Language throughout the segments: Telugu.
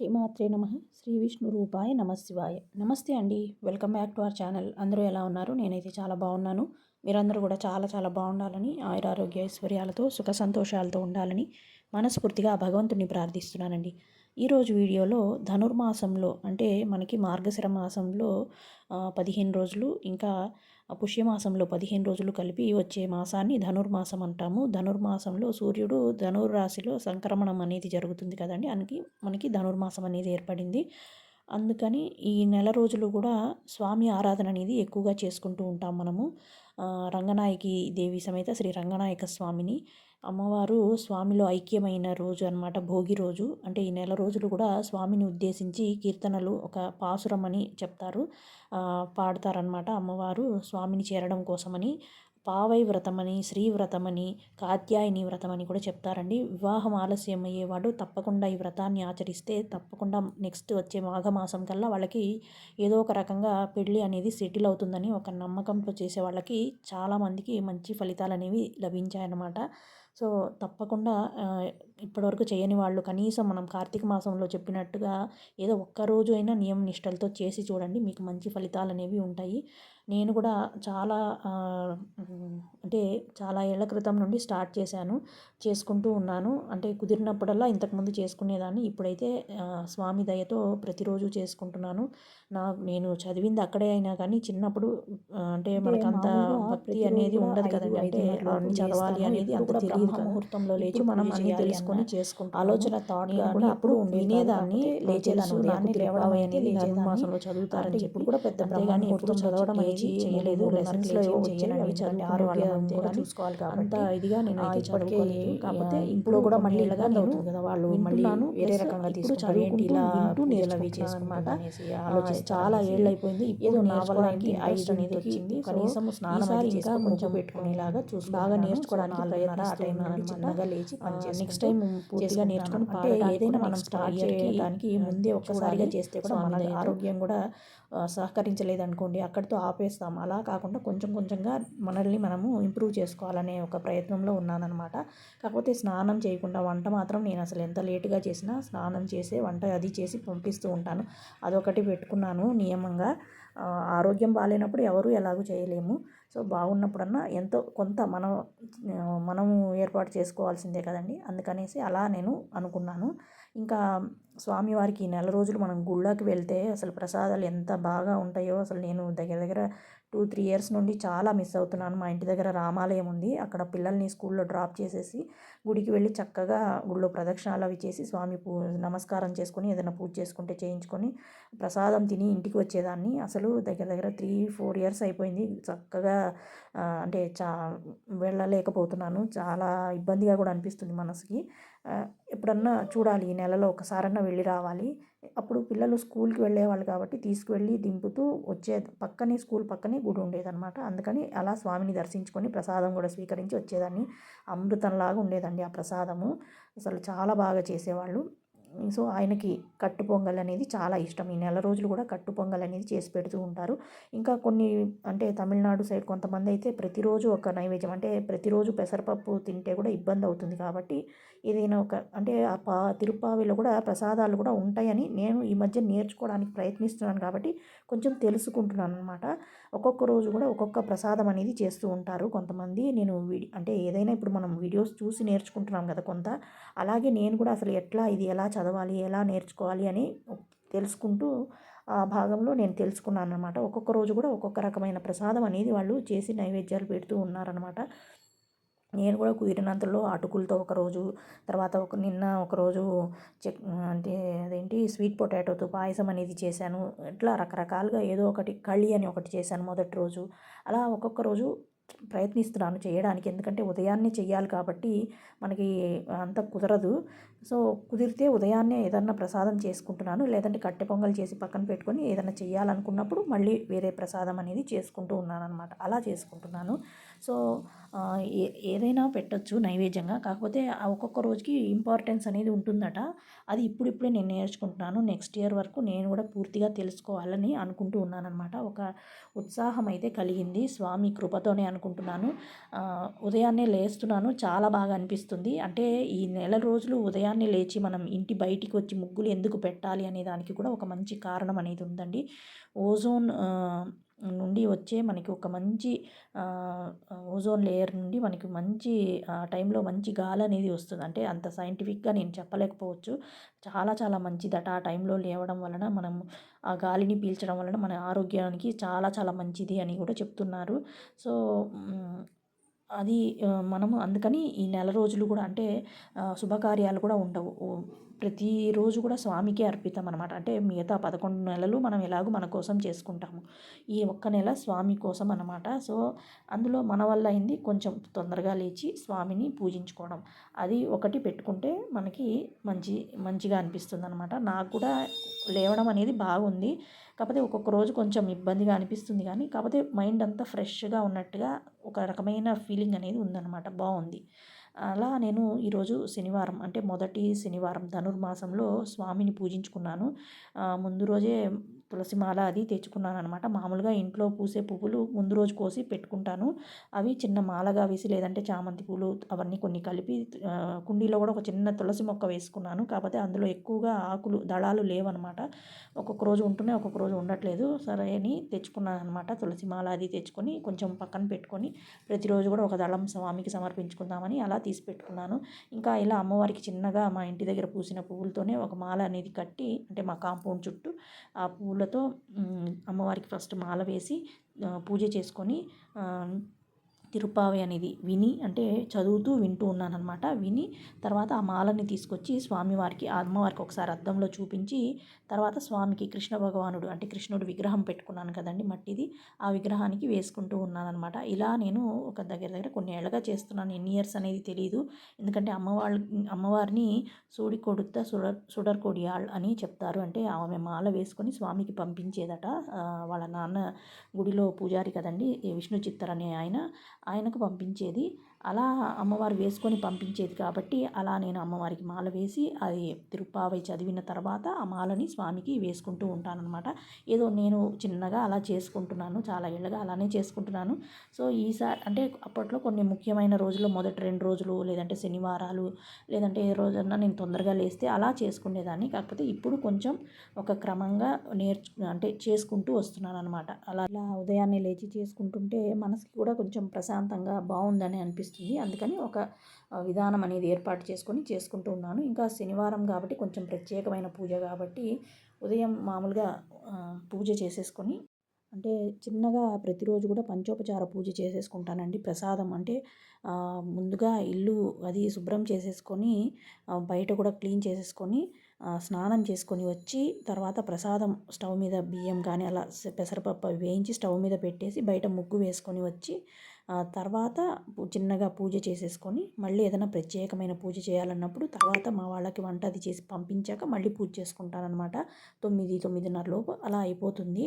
శ్రీమాత్రే నమ. శ్రీ విష్ణు రూపాయ నమశివాయ నమస్తే అండి. Welcome back to our channel. అందరూ ఎలా ఉన్నారు? నేనైతే చాలా బాగున్నాను. మీరందరూ కూడా చాలా చాలా బాగుండాలని ఆయురారోగ్య ఐశ్వర్యాలతో సుఖ సంతోషాలతో ఉండాలని మనస్ఫూర్తిగా ఆ భగవంతుని ప్రార్థిస్తున్నానండి. ఈరోజు వీడియోలో ధనుర్మాసంలో అంటే మనకి మార్గశిర మాసంలో పదిహేను రోజులు ఇంకా పుష్యమాసంలో పదిహేను రోజులు కలిపి వచ్చే మాసాన్ని ధనుర్మాసం అంటాము. ధనుర్మాసంలో సూర్యుడు ధనుర్రాశిలో సంక్రమణం అనేది జరుగుతుంది కదండి. అందుకే మనకి ధనుర్మాసం అనేది ఏర్పడింది. అందుకని ఈ నెల రోజులు కూడా స్వామి ఆరాధన అనేది ఎక్కువగా చేసుకుంటూ ఉంటాం మనము. రంగనాయకి దేవి సమేత శ్రీ రంగనాయక స్వామిని. అమ్మవారు స్వామిలో ఐక్యమైన రోజు అనమాట భోగి రోజు. అంటే ఈ నెల రోజులు కూడా స్వామిని ఉద్దేశించి కీర్తనలు ఒక పాసురం అని చెప్తారు పాడతారనమాట అమ్మవారు స్వామిని చేరడం కోసమని. పావై వ్రతమని శ్రీ వ్రతమని కాత్యాయని వ్రతమని కూడా చెప్తారండి. వివాహం ఆలస్యం అయ్యేవాడు తప్పకుండా ఈ వ్రతాన్ని ఆచరిస్తే తప్పకుండా నెక్స్ట్ వచ్చే మాఘమాసం కల్లా వాళ్ళకి ఏదో ఒక రకంగా పెళ్ళి అనేది సెటిల్ అవుతుందని ఒక నమ్మకంతో చేసే వాళ్ళకి చాలామందికి మంచి ఫలితాలు అనేవి లభించాయన్నమాట. సో తప్పకుండా ఇప్పటివరకు చేయని వాళ్ళు కనీసం మనం కార్తీక మాసంలో చెప్పినట్టుగా ఏదో ఒక్కరోజు అయినా నియమ నిష్టలతో చేసి చూడండి మీకు మంచి ఫలితాలు అనేవి ఉంటాయి. నేను కూడా చాలా అంటే చాలా ఏళ్ళ క్రితం నుండి స్టార్ట్ చేశాను చేసుకుంటూ ఉన్నాను. అంటే కుదిరినప్పుడల్లా ఇంతకుముందు చేసుకునేదాన్ని. ఇప్పుడైతే స్వామి దయతో ప్రతిరోజు చేసుకుంటున్నాను. నా నేను చదివింది అక్కడే అయినా కానీ చిన్నప్పుడు అంటే మనకంత భక్తి అనేది ఉండదు కదండి. అంటే చదవాలి అనేది అంత తెలియదు ముహూర్తంలో లేచి మనం అన్ని తెలుసుకొని చేసుకుంటాం ఆలోచన థాట్ కూడా అప్పుడు వినేదాన్ని లేచేదాన్ని దాన్ని లేవడం అనేది మాసంలో చదువుతారని చెప్పి కూడా పెద్ద కానీ ఎప్పుడు చదవడం అనేది చేయలేదు లెసన్స్లో వచ్చినవి చదివి ఆరోగ్యం కూడా చూసుకోవాలి కాబట్టి అంత ఇదిగా నేను చదువుకోలేదు కాకపోతే ఇప్పుడు కూడా మళ్ళీ ఇలాగా అవుతుంది కదా వాళ్ళు మళ్ళీ వేరే రకంగా తీసుకుంటారు. ఏంటి ఇలా నేలవి చేసుకున్నమాట ఆలోచిస్తే చాలా ఏళ్ళు అయిపోయింది ఇప్పుడు నావలానికి ఐదు అనేది వచ్చింది. కనీసం స్నానం ఇంకా కొంచెం పెట్టుకునేలాగా చూసి బాగా నేర్చుకోవడానికి ప్రయత్నిస్తున్నాను చిన్నగా లేచి నెక్స్ట్ టైం పూర్తిగా నేర్చుకొని ఏదైనా మనం స్టార్ట్ చేయడానికి ముందే ఒక్కసారిగా చేస్తే కూడా మన ఆరోగ్యం కూడా సహకరించలేదు అనుకోండి అక్కడితో ఆపేస్తాం. అలా కాకుండా కొంచెం కొంచెంగా మనల్ని మనము ఇంప్రూవ్ చేసుకోవాలనే ఒక ప్రయత్నంలో ఉన్నానన్నమాట. కాకపోతే స్నానం చేయకుండా వంట మాత్రం నేను అసలు ఎంత లేటుగా చేసినా స్నానం చేసే వంట అది చేసి పంపిస్తూ ఉంటాను. అదొకటి పెట్టుకున్నాను నియమంగా. ఆరోగ్యం బాగాలేనప్పుడు ఎవరు ఎలాగూ చేయలేము. సో బాగున్నప్పుడన్నా ఎంతో కొంత మనం మనము ఏర్పాటు చేసుకోవాల్సిందే కదండి. అందుకనేసి అలా నేను అనుకున్నాను. ఇంకా స్వామివారికి నెల రోజులు మనం గుళ్ళోకి వెళ్తే అసలు ప్రసాదాలు ఎంత బాగా ఉంటాయో అసలు నేను దగ్గర దగ్గర టూ త్రీ ఇయర్స్ నుండి చాలా మిస్ అవుతున్నాను. మా ఇంటి దగ్గర రామాలయం ఉంది. అక్కడ పిల్లల్ని స్కూల్లో డ్రాప్ చేసేసి గుడికి వెళ్ళి చక్కగా గుడిలో ప్రదక్షిణాలు అవి చేసి స్వామి పూ నమస్కారం చేసుకొని ఏదైనా పూజ చేసుకుంటే చేయించుకొని ప్రసాదం తిని ఇంటికి వచ్చేదాన్ని. అసలు దగ్గర దగ్గర త్రీ ఫోర్ ఇయర్స్ అయిపోయింది. చక్కగా అంటే చా వెళ్ళలేకపోతున్నాను. చాలా ఇబ్బందిగా కూడా అనిపిస్తుంది మనసుకి. ఎప్పుడన్నా చూడాలి ఈ నెలలో ఒకసారన్నా వెళ్ళి రావాలి. అప్పుడు పిల్లలు స్కూల్కి వెళ్ళేవాళ్ళు కాబట్టి తీసుకువెళ్ళి దింపుతూ వచ్చే పక్కనే స్కూల్ పక్కనే గుడి ఉండేదన్నమాట. అందుకని అలా స్వామిని దర్శించుకొని ప్రసాదం కూడా స్వీకరించి వచ్చేదాన్ని. అమృతంలాగా ఉండేదండి ఆ ప్రసాదము. అసలు చాలా బాగా చేసేవాళ్ళు. సో ఆయనకి కట్టు పొంగల్ అనేది చాలా ఇష్టం. ఈ నెల రోజులు కూడా కట్టు పొంగల్ అనేది చేసి పెడుతూ ఉంటారు. ఇంకా కొన్ని అంటే తమిళనాడు సైడ్ కొంతమంది అయితే ప్రతిరోజు ఒక నైవేద్యం అంటే ప్రతిరోజు పెసరపప్పు తింటే కూడా ఇబ్బంది అవుతుంది కాబట్టి ఏదైనా ఒక అంటే ఆ పా తిరుపావిలో కూడా ప్రసాదాలు కూడా ఉంటాయని నేను ఈ మధ్య నేర్చుకోవడానికి ప్రయత్నిస్తున్నాను కాబట్టి కొంచెం తెలుసుకుంటున్నాను అనమాట ఒక్కొక్క రోజు కూడా ఒక్కొక్క ప్రసాదం అనేది చేస్తూ ఉంటారు కొంతమంది. నేను అంటే ఏదైనా ఇప్పుడు మనం వీడియోస్ చూసి నేర్చుకుంటున్నాం కదా కొంత. అలాగే నేను కూడా అసలు ఎట్లా ఇది ఎలా చదవాలి ఎలా నేర్చుకోవాలి అని తెలుసుకుంటూ ఆ భాగంలో నేను తెలుసుకున్నాను అనమాట ఒక్కొక్క రోజు కూడా ఒక్కొక్క రకమైన ప్రసాదం అనేది వాళ్ళు చేసి నైవేద్యాలు పెడుతూ ఉన్నారనమాట నేను కూడా కుదిరినంతలో అటుకులతో ఒకరోజు తర్వాత ఒక నిన్న ఒకరోజు చెక్ అంటే అదేంటి స్వీట్ పొటాటోతో పాయసం అనేది చేశాను. ఇట్లా రకరకాలుగా ఏదో ఒకటి కళి అని ఒకటి చేశాను మొదటి రోజు. అలా ఒక్కొక్క రోజు ప్రయత్నిస్తున్నాను చేయడానికి. ఎందుకంటే ఉదయాన్నే చెయ్యాలి కాబట్టి మనకి అంత కుదరదు. సో కుదిరితే ఉదయాన్నే ఏదన్నా ప్రసాదం చేసుకుంటున్నాను లేదంటే కట్టె పొంగల్ చేసి పక్కన పెట్టుకొని ఏదైనా చేయాలనుకున్నప్పుడు మళ్ళీ వేరే ప్రసాదం అనేది చేసుకుంటూ ఉన్నాను అనమాట అలా చేసుకుంటున్నాను. సో ఏ ఏదైనా పెట్టచ్చు నైవేద్యంగా. కాకపోతే ఒక్కొక్క రోజుకి ఇంపార్టెన్స్ అనేది ఉంటుందట. అది ఇప్పుడిప్పుడే నేను నేర్చుకుంటున్నాను. నెక్స్ట్ ఇయర్ వరకు నేను కూడా పూర్తిగా తెలుసుకోవాలని అనుకుంటూ ఉన్నానమాట ఒక ఉత్సాహం అయితే కలిగింది. స్వామి కృపతోనే అనుకుంటున్నాను. ఉదయాన్నే లేస్తున్నాను. చాలా బాగా అనిపిస్తుంది. అంటే ఈ నెల రోజులు ఉదయాన్నే ఉదయాన్నే లేచి మనం ఇంటి బయటికి వచ్చి ముగ్గులు ఎందుకు పెట్టాలి అనే దానికి కూడా ఒక మంచి కారణం అనేది ఉందండి. ఓజోన్ నుండి వచ్చే మనకి ఒక మంచి ఓజోన్ లేయర్ నుండి మనకి మంచి ఆ టైంలో మంచి గాలి అనేది వస్తుంది. అంటే అంత సైంటిఫిక్గా నేను చెప్పలేకపోవచ్చు. చాలా చాలా మంచిదట ఆ టైంలో లేవడం వలన మనం ఆ గాలిని పీల్చడం వలన మన ఆరోగ్యానికి చాలా చాలా మంచిది అని కూడా చెప్తున్నారు. సో అది మనము అందుకని ఈ నెల రోజులు కూడా అంటే శుభకార్యాలు కూడా ఉండవు. ప్రతిరోజు కూడా స్వామికే అర్పితం అనమాట అంటే మిగతా పదకొండు నెలలు మనం ఎలాగో మన కోసం చేసుకుంటాము. ఈ ఒక్క నెల స్వామి కోసం అనమాట సో అందులో మన వల్ల అయింది కొంచెం తొందరగా లేచి స్వామిని పూజించుకోవడం. అది ఒకటి పెట్టుకుంటే మనకి మంచి మంచిగా అనిపిస్తుంది అనమాట నాకు కూడా లేవడం అనేది బాగుంది. కాకపోతే ఒక్కొక్క రోజు కొంచెం ఇబ్బందిగా అనిపిస్తుంది కానీ కాకపోతే మైండ్ అంతా ఫ్రెష్గా ఉన్నట్టుగా ఒక రకమైన ఫీలింగ్ అనేది ఉందన్నమాట. బాగుంది. అలా నేను ఈరోజు శనివారం అంటే మొదటి శనివారం ధనుర్మాసంలో స్వామిని పూజించుకున్నాను. ముందు రోజే తులసి మాల అది తెచ్చుకున్నాను అనమాట మామూలుగా ఇంట్లో పూసే పువ్వులు ముందు రోజు కోసి పెట్టుకుంటాను. అవి చిన్న మాలగా వేసి లేదంటే చామంతి పూలు అవన్నీ కొన్ని కలిపి కుండీలో కూడా ఒక చిన్న తులసి మొక్క వేసుకున్నాను. కాకపోతే అందులో ఎక్కువగా ఆకులు దళాలు లేవన్నమాట. ఒక్కొక్క రోజు ఉంటున్నాయి ఒక్కొక్క రోజు ఉండట్లేదు. సరే అని తెచ్చుకున్నాను అనమాట తులసి మాల అది తెచ్చుకొని కొంచెం పక్కన పెట్టుకొని ప్రతిరోజు కూడా ఒక దళం స్వామికి సమర్పించుకుందామని అలా తీసి పెట్టుకున్నాను. ఇంకా ఇలా అమ్మవారికి చిన్నగా మా ఇంటి దగ్గర పూసిన పువ్వులతోనే ఒక మాల అనేది కట్టి అంటే మా కాంపౌండ్ చుట్టూ ఆ పూలతో అమ్మవారికి ఫస్ట్ మాల వేసి పూజ చేసుకొని తిరుపావి అనేది విని అంటే చదువుతూ వింటూ ఉన్నానన్నమాట. విని తర్వాత ఆ మాలని తీసుకొచ్చి స్వామివారికి ఆ అమ్మవారికి ఒకసారి అద్దంలో చూపించి తర్వాత స్వామికి కృష్ణ భగవానుడు అంటే కృష్ణుడు విగ్రహం పెట్టుకున్నాను కదండి మట్టిది ఆ విగ్రహానికి వేసుకుంటూ ఉన్నానమాట ఇలా నేను ఒక దగ్గర దగ్గర కొన్ని ఏళ్ళగా చేస్తున్నాను. ఎన్ని ఇయర్స్ అనేది తెలియదు ఎందుకంటే అమ్మవాళ్ళ అమ్మవారిని సూడి కొడుత సుడర్ సుడర్ కొడియాళ్ అని చెప్తారు. అంటే ఆమె మాల వేసుకొని స్వామికి పంపించేదట. వాళ్ళ నాన్న గుడిలో పూజారి కదండి విష్ణు చిత్తర్ అనే ఆయన. ఆయనకు పంపించేది. అలా అమ్మవారు వేసుకొని పంపించేది కాబట్టి అలా నేను అమ్మవారికి మాల వేసి అది తిరుప్పావై చదివిన తర్వాత ఆ మాలని స్వామికి వేసుకుంటూ ఉంటానన్నమాట. ఏదో నేను చిన్నగా అలా చేసుకుంటున్నాను చాలా ఏళ్ళగా అలానే చేసుకుంటున్నాను. సో ఈసారి అంటే అప్పట్లో కొన్ని ముఖ్యమైన రోజులు మొదటి రెండు రోజులు లేదంటే శనివారాలు లేదంటే ఏ రోజన్నా నేను తొందరగా లేస్తే అలా చేసుకునేదాన్ని. కాకపోతే ఇప్పుడు కొంచెం ఒక క్రమంగా నేర్చు అంటే చేసుకుంటూ వస్తున్నాను అనమాట అలా అలా ఉదయాన్నే లేచి చేసుకుంటుంటే మనసుకి కూడా కొంచెం ప్రశాంతంగా బాగుందని అనిపిస్తుంది. అనిపిస్తుంది అందుకని ఒక విధానం అనేది ఏర్పాటు చేసుకొని చేసుకుంటూ ఉన్నాను. ఇంకా శనివారం కాబట్టి కొంచెం ప్రత్యేకమైన పూజ కాబట్టి ఉదయం మామూలుగా పూజ చేసేసుకొని అంటే చిన్నగా ప్రతిరోజు కూడా పంచోపచార పూజ చేసేసుకుంటానండి ప్రసాదం. అంటే ముందుగా ఇల్లు అది శుభ్రం చేసేసుకొని బయట కూడా క్లీన్ చేసేసుకొని స్నానం చేసుకొని వచ్చి తర్వాత ప్రసాదం స్టవ్ మీద బియ్యం కానీ అలా పెసరపప్పు వేయించి స్టవ్ మీద పెట్టేసి బయట ముగ్గు వేసుకొని వచ్చి తర్వాత చిన్నగా పూజ చేసేసుకొని మళ్ళీ ఏదైనా ప్రత్యేకమైన పూజ చేయాలన్నప్పుడు తర్వాత మా వాళ్ళకి వంట అది చేసి పంపించాక మళ్ళీ పూజ చేసుకుంటానన్నమాట తొమ్మిది తొమ్మిదిన్నర లోపు అలా అయిపోతుంది.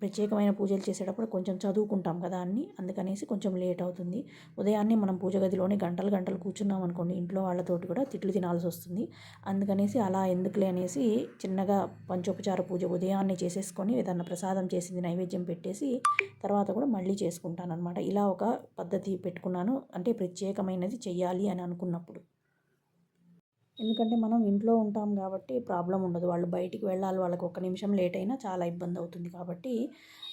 ప్రత్యేకమైన పూజలు చేసేటప్పుడు కొంచెం చదువుకుంటాం కదా అన్ని. అందుకనేసి కొంచెం లేట్ అవుతుంది. ఉదయాన్నే మనం పూజ గదిలోనే గంటలు గంటలు కూర్చున్నాం అనుకోండి ఇంట్లో వాళ్ళతోటి కూడా తిట్లు తినాల్సి వస్తుంది. అందుకనేసి అలా ఎందుకులే అనేసి చిన్నగా పంచోపచార పూజ ఉదయాన్నే చేసేసుకొని ఏదన్నా ప్రసాదం చేసింది నైవేద్యం పెట్టేసి తర్వాత కూడా మళ్ళీ చేసుకుంటాను అనమాట ఇలా ఒక పద్ధతి పెట్టుకున్నాను. అంటే ప్రత్యేకమైనది చెయ్యాలి అని అనుకున్నప్పుడు. ఎందుకంటే మనం ఇంట్లో ఉంటాం కాబట్టి ప్రాబ్లం ఉండదు. వాళ్ళు బయటికి వెళ్ళాలి వాళ్ళకి ఒక్క నిమిషం లేట్ అయినా చాలా ఇబ్బంది అవుతుంది కాబట్టి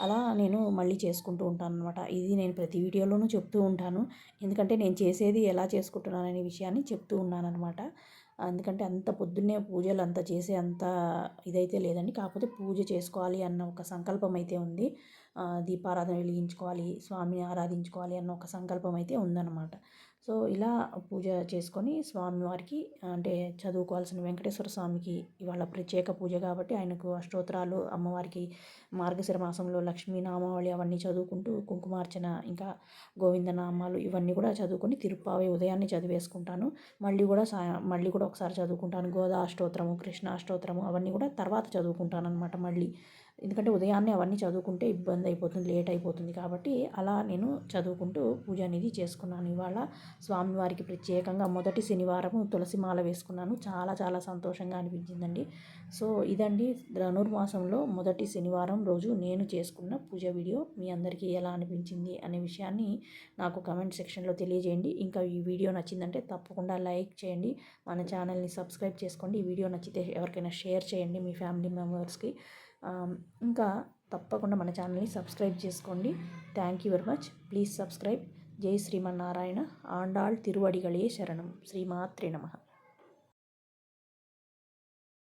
అలా నేను మళ్ళీ చేసుకుంటూ ఉంటాను అనమాట ఇది నేను ప్రతి వీడియోలోనూ చెప్తూ ఉంటాను. ఎందుకంటే నేను చేసేది ఎలా చేసుకుంటున్నాను అనే విషయాన్ని చెప్తూ ఉన్నాను అనమాట ఎందుకంటే అంత పొద్దున్నే పూజలు అంత చేసే అంత ఇదైతే లేదండి. కాకపోతే పూజ చేసుకోవాలి అన్న ఒక సంకల్పం అయితే ఉంది. దీపారాధన వెలిగించుకోవాలి స్వామిని ఆరాధించుకోవాలి అన్న ఒక సంకల్పం అయితే ఉందన్నమాట. సో ఇలా పూజ చేసుకొని స్వామివారికి అంటే చదువుకోవాల్సిన వెంకటేశ్వర స్వామికి ఇవాళ ప్రత్యేక పూజ కాబట్టి ఆయనకు అష్టోత్తరాలు అమ్మవారికి మార్గశిర మాసంలో లక్ష్మీ నామావళి అవన్నీ చదువుకుంటూ కుంకుమార్చన ఇంకా గోవిందనామాలు ఇవన్నీ కూడా చదువుకొని తిరుప్పావి ఉదయాన్నే చదివేసుకుంటాను. మళ్ళీ కూడా సా మళ్ళీ కూడా ఒకసారి చదువుకుంటాను. గోదా అష్టోత్తరము కృష్ణ అష్టోత్తరము అవన్నీ కూడా తర్వాత చదువుకుంటాను అనమాట మళ్ళీ. ఎందుకంటే ఉదయాన్నే అవన్నీ చదువుకుంటే ఇబ్బంది అయిపోతుంది లేట్ అయిపోతుంది కాబట్టి అలా నేను చదువుకుంటూ పూజ అనేది చేసుకున్నాను. ఇవాళ స్వామివారికి ప్రత్యేకంగా మొదటి శనివారం తులసి మాల వేసుకున్నాను. చాలా చాలా సంతోషంగా అనిపించిందండి. సో ఇదండి ధనుర్మాసంలో మొదటి శనివారం రోజు నేను చేసుకున్న పూజ వీడియో. మీ అందరికీ ఎలా అనిపించింది అనే విషయాన్ని నాకు కమెంట్ సెక్షన్లో తెలియజేయండి. ఇంకా ఈ వీడియో నచ్చిందంటే తప్పకుండా లైక్ చేయండి. మన ఛానల్ని సబ్స్క్రైబ్ చేసుకోండి. ఈ వీడియో నచ్చితే ఎవరికైనా షేర్ చేయండి మీ ఫ్యామిలీ మెంబర్స్కి. ఇంకా తప్పకుండా మన ఛానల్ని సబ్స్క్రైబ్ చేసుకోండి. Thank you very much please subscribe జై శ్రీమన్నారాయణ. ఆండాళ్ తిరువడిగళే శరణం. శ్రీమాత్రే నమ.